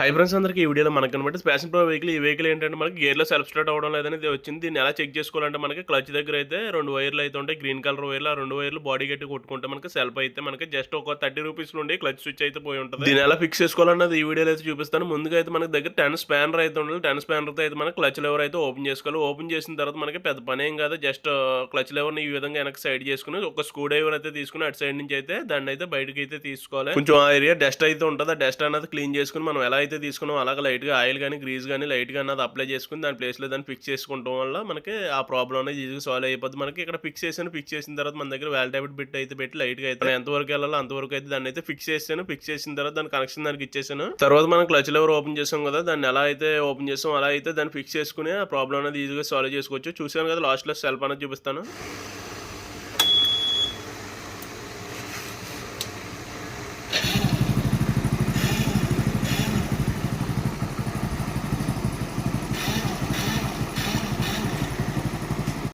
Hi friends అందరికీ ఈ వీడియోలో మనకు అనమాట ప్యాషన్ ప్రో వెహికల్ ఈ వెహికల్ ఏంటంటే మనకి గేర్లో సెల్ఫ్ స్టార్ట్ అవ్వడం లేదని వచ్చింది. దీన్ని ఎలా చెక్ చేసుకోవాలంటే మనకి క్లచ్ దగ్గర అయితే రెండు వైర్లు అయితే ఉంటాయి. గ్రీన్ కలర్ వైర్లు ఆ రెండు వైర్లు బాడీ గట్టి కొట్టుకుంటే మనకి సెల్ఫ్ అయితే మనకి జస్ట్ ఒక థర్టీ రూపీస్ నుండి క్లచ్ స్విచ్ అయితే పోయి ఉంటుంది. దీన్ని ఎలా ఫిక్స్ చేసుకోవాలన్నది ఈ వీడియోలో అయితే చూపిస్తాను. ముందుగా అయితే మనకి దగ్గర టెన్ స్పానర్ అయితే ఉండాలి. టెన్ స్పానర్ అయితే మనకి క్లచ్ లెవర్ అయితే ఓపెన్ చేసుకోవాలి. ఓపెన్ చేసిన తర్వాత మనకి పెద్ద పని ఏం కాదు. జస్ట్ క్లచ్ లెవర్ని ఈ విధంగా వెనక్కి సైడ్ చేసుకుని ఒక స్క్రూ డ్రైవర్ అయితే తీసుకుని అటు సైడ్ నుంచి అయితే దాన్ని అయితే బయటకి అయితే తీసుకోవాలి. కొంచెం ఆ ఏరియా డస్ట్ అయితే ఉంటుంది. ఆ డస్ట్ అనేది క్లీన్ చేసుకుని మనం ఎలా అయితే తీసుకున్నాం. అలాగే లైట్గా ఆయిల్ కానీ గ్రీజ్ కానీ లైట్గా అన్నది అప్లై చేసుకుని దాని ప్లేస్లో దాన్ని ఫిక్స్ చేసుకోవడం వల్ల మనకి ఆ ప్రాబ్లం అనేది ఈజీగా సాల్వ్ అయిపోద్ది. మనకి ఇక్కడ ఫిక్స్ చేసాను ఫిక్స్ చేసిన తర్వాత మన దగ్గర వాల్ బిట్ అయితే పెట్టి లైట్గా అయితే ఎంతవరకు వెళ్ళాలో అంతవరకు అయితే దాన్ని అయితే ఫిక్స్ చేసాను ఫిక్స్ చేసిన తర్వాత దాని కనెక్షన్ దానికి ఇచ్చేసాను తర్వాత మనం క్లచ్ లెవర్ ఓపెన్ చేసాం కదా దాన్ని ఎలా అయితే ఓపెన్ చేసాం అలా అయితే దాన్ని ఫిక్స్ చేసుకుని ఆ ప్రాబ్లం అనేది ఈజీగా సాల్వ్ చేసుకోవచ్చు. చూసాను కదా లాస్ట్లో సెల్ఫ్ అనేది చూపిస్తాను.